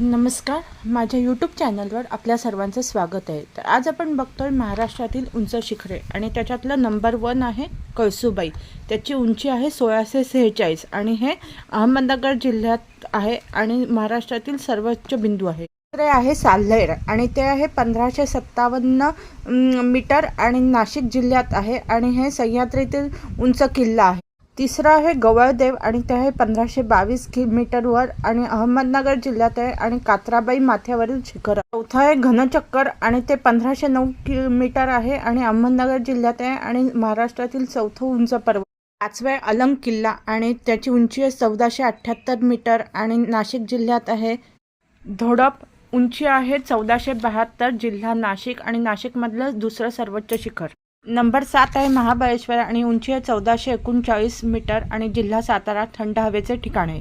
नमस्कार माझ्या यूट्यूब चॅनलवर आपल्या सर्वांचं स्वागत आहे. तर आज आपण बघतोय महाराष्ट्रातील उंच शिखरे आणि त्याच्यातलं नंबर वन आहे कळसुबाई. त्याची उंची आहे सोळाशे सेहेचाळीस आणि हे अहमदनगर जिल्ह्यात आहे आणि महाराष्ट्रातील सर्वोच्च बिंदू आहे. दुसरे आहे साल्हेर आणि ते आहे पंधराशे सत्तावन्न मीटर आणि नाशिक जिल्ह्यात आहे आणि हे सह्याद्रीतील उंच किल्ला आहे. तिसरं आहे गवळदेव आणि ते आहे पंधराशे बावीस किमीटरवर आणि अहमदनगर जिल्ह्यात आहे आणि कात्राबाई माथ्यावरील शिखर. चौथं आहे घनचक्कर आणि ते पंधराशे नऊ कि मीटर आहे आणि अहमदनगर जिल्ह्यात आहे आणि महाराष्ट्रातील चौथं उंच पर्वत. पाचवे अलंग किल्ला आणि त्याची उंची आहे चौदाशे अठ्ठ्याहत्तर मीटर आणि नाशिक जिल्ह्यात आहे. धोडप उंची आहे चौदाशे बहात्तर जिल्हा नाशिक आणि नाशिकमधलं दुसरं सर्वोच्च शिखर. नंबर सात आहे महाबळेश्वर आणि उंची आहे चौदाशे एकोणचाळीस मीटर आणि जिल्हा सातारा थंड हवेचे ठिकाण आहे.